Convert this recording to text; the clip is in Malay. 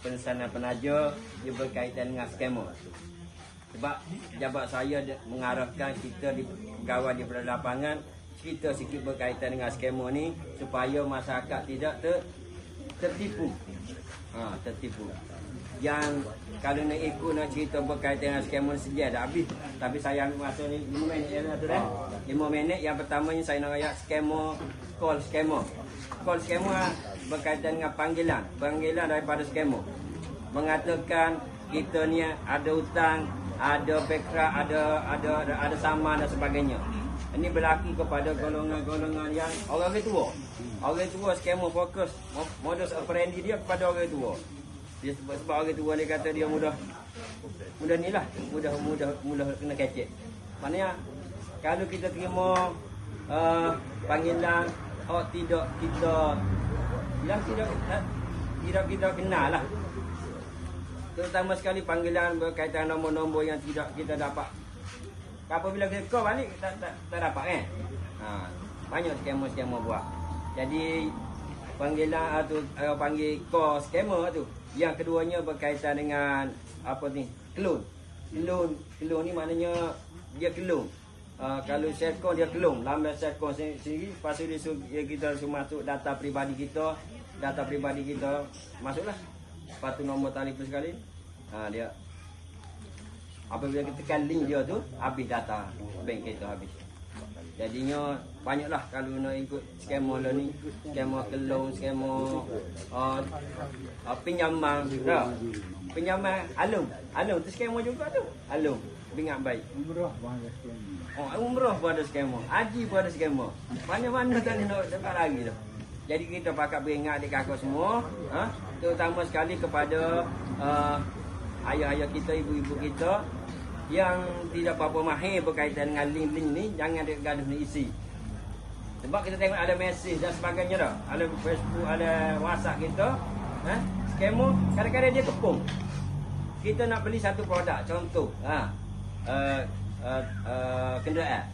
pesanan penaja dia berkaitan dengan skema. Sebab jabat saya mengarahkan kita di pegawai di berada lapangan cerita sikit berkaitan dengan skema ni supaya masyarakat tidak ter, tertipu. Ha, tertipu. Yang kalau nak ikut nak cerita berkaitan dengan skema ni sedia dah habis. Tapi saya ambil masa ni 5 minit ya tu dah. 5 minit yang pertamanya saya nak ayat skema call skema. Call skema berkaitan dengan panggilan. Panggilan daripada skema. Mengatakan kita ni ada hutang, ada bankrupt, ada ada ada, sama dan sebagainya. Ini berlaku kepada golongan-golongan yang orang tua. Orang tua skema fokus mo- modus operandi dia kepada orang tua. Dia sebab, sebab orang tua ni kata dia mudah mudah ni lah, mudah mudah mudah kena kecek. Maknanya kalau kita terima uh, panggilan oh tidak kita yang tidak uh, tidak kita kenal lah. Terutama sekali panggilan berkaitan nombor-nombor yang tidak kita dapat. Apabila kita call balik tak, tak, tak dapat kan? Ha, banyak skema-skema buat. Jadi panggilan tu uh, panggil call skema tu. Yang keduanya berkaitan dengan apa ni? Kelun. Kelun, kelun ni maknanya dia kelun. Uh, kalau sekon dia kelung. Lambat sekon sendiri. Tu dia dia kita suruh masuk data peribadi kita. Data peribadi kita masuklah. Lepas tu nombor telefon sekali. Ha, dia. Apabila kita tekan link dia tu habis data. Bank kita habis jadinya banyaklah kalau nak ikut skema lah ni skema kelong skema uh, uh, pinjaman tak? pinjaman alung alung tu skema juga tu alung bingat baik Umrah bahaya sekian. Oh, umrah pun ada skema. Haji pun ada skema. Mana-mana tak nak dapat lagi tu. Jadi kita pakat beringat adik kakak semua, ha? terutama sekali kepada uh, ayah-ayah kita, ibu-ibu kita yang tidak apa-apa mahir berkaitan dengan link-link ni, jangan dia gaduh ni isi. Sebab kita tengok ada mesej dan sebagainya dah. Ada Facebook, ada WhatsApp kita. Ha? Skema, kadang-kadang dia kepung. Kita nak beli satu produk, contoh. Ha? Uh, uh, uh, kenderaan.